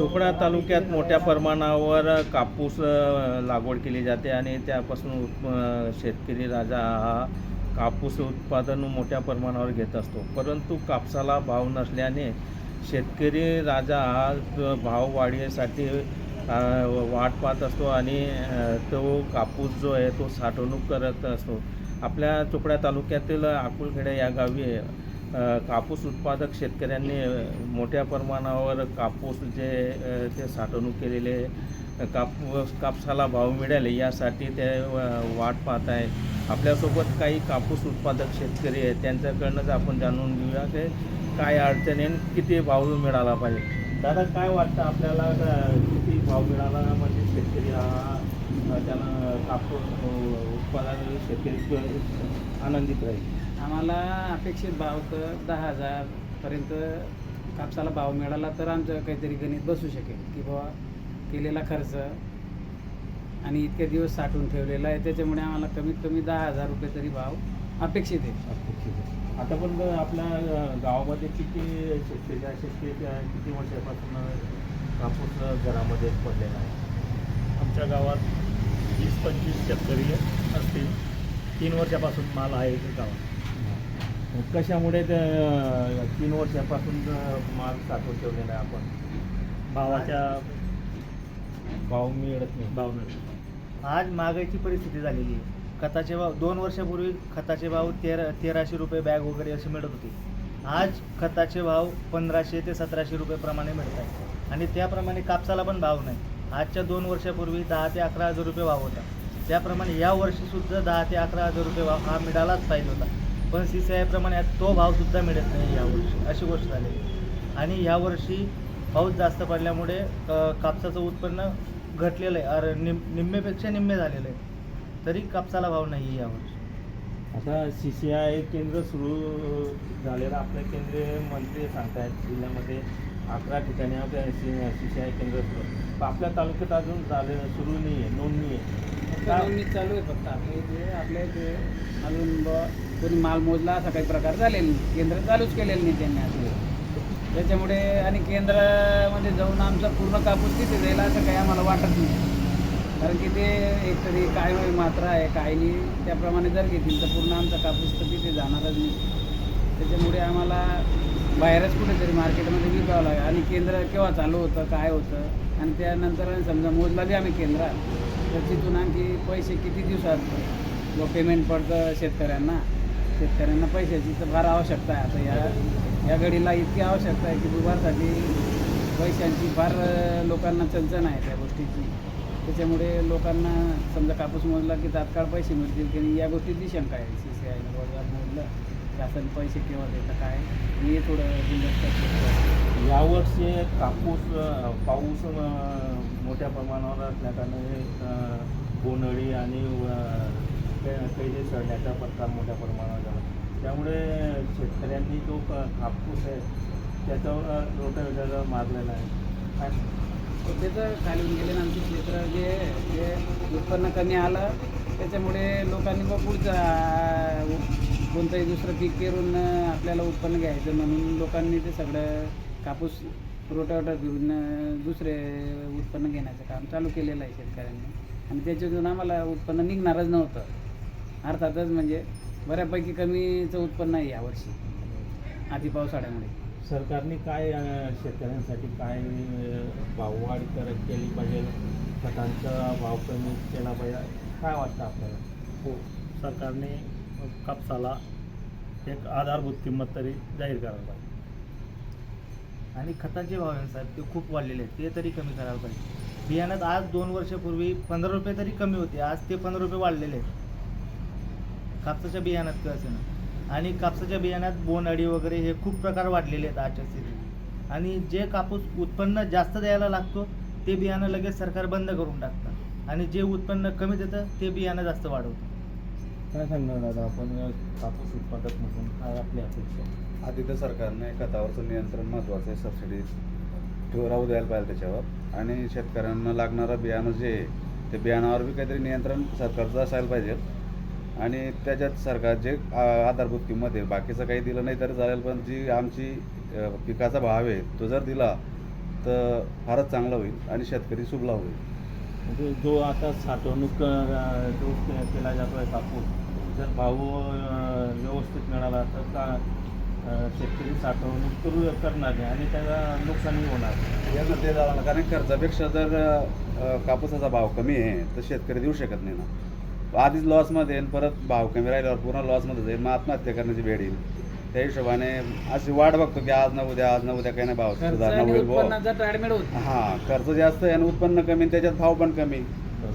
चोपडा तालुक्यात मोठ्या प्रमाणावर कापूस लागवड केली जाते आणि त्यापासून उत्प शेतकरी राजा हा कापूस उत्पादन मोठ्या प्रमाणावर घेत असतो. परंतु कापसाला भाव नसल्याने शेतकरी राजा हा भाव वाढीसाठी वाट पाहत असतो आणि तो कापूस जो आहे तो साठवणूक करत असतो. आपल्या चोपड्या तालुक्यातील अकुलखेडे या गावी कापूस उत्पादक शेतकऱ्यांनी मोठ्या प्रमाणावर कापूस जे ते साठवणूक केलेले कापूस कापसाला भाव मिळेल यासाठी ते वाट पाहत आहे आपल्यासोबत काही कापूस उत्पादक शेतकरी आहेत त्यांच्याकडनंच आपण जाणून घेऊया की काय अडचणी आणि किती भाव मिळाला पाहिजे. दादा काय वाटतं आपल्याला किती भाव मिळाला म्हणजे शेतकरी हा त्याला कापूस उत्पादन शेतकरी आनंदित राहील? आम्हाला अपेक्षित भाव तर दहा हजारपर्यंत कापसाला भाव मिळाला तर आमचं काहीतरी गणित बसू शकेल की बाबा केलेला खर्च आणि इतके दिवस साठवून ठेवलेला आहे त्याच्यामुळे आम्हाला कमीत कमी दहा हजार रुपये तरी भाव अपेक्षित आहे. आता पण आपल्या गावामध्ये किती शेतकरी आहे? शेतकरी किती वर्षापासून कापूस घरामध्ये पडलेला आहे? आमच्या गावात वीस पंचवीस शेतकरी असतील. तीन वर्षापासून माल आहे गावात. कशामुळे तीन वर्षापासून माल साठवून ठेवलेला आहे आपण. भावाच्या भाव मिळत नाही. भाव मिळत आज महागाईची परिस्थिती झालेली आहे. खताचे भाव दोन वर्षापूर्वी खताचे भाव तेरा तेराशे रुपये बॅग वगैरे असे मिळत होते. आज खताचे भाव पंधराशे ते सतराशे रुपयेप्रमाणे मिळत आहे. आणि त्याप्रमाणे कापसाला पण भाव नाही. आजच्या दोन वर्षापूर्वी दहा ते अकरा हजार रुपये भाव होता. त्याप्रमाणे या वर्षीसुद्धा दहा ते अकरा हजार रुपये भाव हा मिळालाच पाहिजे होता. पण सी सी आयप्रमाणे तो भावसुद्धा मिळत नाही यावर्षी अशी गोष्ट झालेली आणि यावर्षी पाऊस जास्त पडल्यामुळे कापसाचं उत्पन्न घटलेलं आहे अर निम निम्मेपेक्षा निम्मे झालेलं आहे. तरी कापसाला भाव नाही आहे यावर्षी आता सी सी आय केंद्र सुरू झालेलं आपल्या केंद्रीय मंत्री सांगतायत जिल्ह्यामध्ये अकरा ठिकाणी आपल्या सी सी आय केंद्र सुरू. आपल्या तालुक्यात अजून झालेलं सुरू नाही आहे नोंदणी आहे नोंदणी चालू आहे फक्त. आपल्या इथे आपल्या इथे अजून ब कोणी माल मोजला असा काही प्रकार झालेला नाही. केंद्र चालूच केलेलं नाही त्यांनी असं त्याच्यामुळे आणि केंद्रामध्ये जाऊन आमचा पूर्ण कापूस तिथे जाईल असं काही आम्हाला वाटत नाही. कारण की ते एकतरी काय वय मात्रा आहे काय नाही त्याप्रमाणे जर घेतील तर पूर्ण आमचा कापूस तर तिथे जाणारच नाही. त्याच्यामुळे आम्हाला बाहेरच कुठेतरी मार्केटमध्ये विकावं लागेल. आणि केंद्र केव्हा चालू होतं काय होतं आणि त्यानंतर समजा मोजला बी आम्ही केंद्रात. तर तिथून आणखी पैसे किती दिवसात जो पेमेंट पडतं शेतकऱ्यांना? शेतकऱ्यांना पैशाची तर फार आवश्यकता आहे. आता या या घडीला इतकी आवश्यकता आहे की दुबारसाठी पैशांची फार लोकांना चणचण आहे त्या गोष्टीची. त्याच्यामुळे लोकांना समजा कापूस मोजला की तात्काळ पैसे मिळतील की या गोष्टीची शंका आहे. सी सी आयनं रोजगार मोजलं शासन पैसे केव्हा देतं काय? हे थोडं आहे. यावर्षी कापूस पाऊस मोठ्या प्रमाणावर असल्याकारणे अ, बोंडअळी आणि कैदी सडण्याचा प्रकार मोठ्या प्रमाणावर झाला. त्यामुळे शेतकऱ्यांनी जो कापूस आहे त्याच्यावर रोटावेटर मारलेला आहे काय? त्याचं खाली गेले ना आमची क्षेत्र. जे जे उत्पन्न कमी आलं त्याच्यामुळे लोकांनी मग पुढचं कोणतंही दुसरं पीक पेरून आपल्याला उत्पन्न घ्यायचं म्हणून लोकांनी ते सगळं कापूस रोटावटर घेऊन दुसरे उत्पन्न घेण्याचं काम चालू केलेलं आहे शेतकऱ्यांनी. आणि त्याच्यातून आम्हाला उत्पन्न निघणारच नव्हतं. अर्थातच म्हणजे बऱ्यापैकी कमीचं उत्पन्न आहे यावर्षी आधी पावसाळ्यामुळे. सरकारने काय शेतकऱ्यांसाठी काय भाववाढ कर केली पाहिजे? खतांचा भाव कमी केला पाहिजे? काय वाटतं आपल्याला? हो सरकारने कापसाला एक आधारभूत किंमत तरी जाहीर करायला पाहिजे. आणि खतांचे भाव आहे साहेब ते खूप वाढलेले आहेत. ते तरी कमी करायला पाहिजे. बियाण्यात आज दोन वर्षापूर्वी पंधरा रुपये तरी कमी होते. आज ते पंधरा रुपये वाढलेले आहेत. कापसाच्या बियाण्यात कसं ना आणि कापसाच्या बियाण्यात बोंडअळी वगैरे हे खूप प्रकार वाढलेले आहेत आजच्या स्थितीत. आणि जे कापूस उत्पन्न जास्त द्यायला लागतो ते बियाणं लगेच सरकार बंद करून टाकतं. आणि जे उत्पन्न कमी देतं ते बियाणं जास्त वाढवतं. काय सांगणार दादा? आपण अ, कापूस उत्पादक म्हणून काय आपली अपेक्षा? आधी तर सरकारने खतावरचं नियंत्रण महत्त्वाचं आहे सबसिडी ठेवराव राहू द्यायला पाहिजे त्याच्यावर. आणि शेतकऱ्यांना लागणारं बियाणं जे आहे ते बियाणावर बी काहीतरी नियंत्रण सरकारचं असायला पाहिजे. आणि त्याच्यात सरकार जे आ- आधारभूत किंमत आहे बाकीचं काही दिलं नाही तरी चालेल पण जी आमची अ, पिकाचा भाव आहे तो जर दिला तर फारच चांगलं होईल आणि शेतकरी सुबला होईल. म्हणजे जो आता साठवणूक जो केला जातो आहे कापूस जर भाव व्यवस्थित मिळाला तर का शेतकरी साठवणूक करू करणार नाही आणि त्याला नुकसानही होणार याचं ते झालं कारण खर्चापेक्षा जर कापूसाचा भाव कमी आहे तर शेतकरी देऊ शकत नाही ना. आधीच लॉसमध्ये येईल परत भाव कमी राहिल्यावर पूर्ण लॉसमध्ये जाईल मग आत्महत्या करण्याची वेळ येईल. त्या हिशोबाने अशी वाट बघतो की आज ना उद्या आज ना उद्या काही नाही भाव. खर्च सुधारणा होईल बुवा. हा खर्च जास्त आहे आणि उत्पन्न कमी आणि त्याच्यात भाव पण कमी.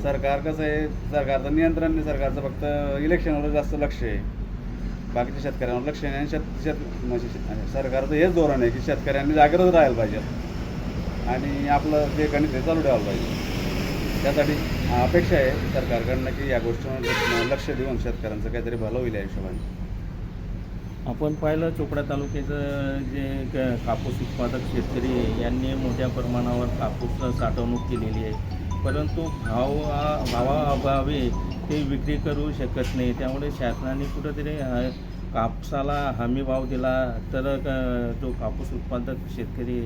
सरकार कसं आहे सरकारचं नियंत्रण नाही सरकारचं फक्त इलेक्शनवर जास्त लक्ष आहे. बाकीच्या शेतकऱ्यांवर लक्ष नाही आणि शेत शेत म्हणजे सरकारचं हेच धोरण आहे की शेतकऱ्यांनी जागृत राहायला पाहिजे. आणि आपलं जे गणित आहे चालू ठेवायला पाहिजे. त्यासाठी अपेक्षा आहे सरकारकडनं की या गोष्टीवर लक्ष देऊन शेतकऱ्यांचं काहीतरी भलं होईल या हिशोबाने. आपण पाहिलं चोपडा तालुक्याचं जे क- कापूस उत्पादक शेतकरी यांनी मोठ्या प्रमाणावर कापूस साठवणूक केलेली आहे. परंतु भाव भावाअभावी ते विक्री करू शकत नाही. त्यामुळे शासनाने कुठंतरी कापसाला हमी भाव दिला तर जो कापूस उत्पादक शेतकरी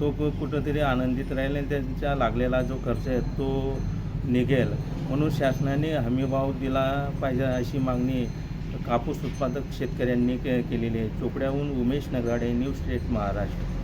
तो कुठंतरी आनंदित राहील आणि त्यांचा लागलेला जो खर्च आहे तो निघेल. म्हणून शासनाने हमी भाव दिला पाहिजे अशी मागणी कापूस उत्पादक शेतकऱ्यांनी के केलेली आहे चोपड्याहून उमेश नगाडे न्यूज स्टेट महाराष्ट्र.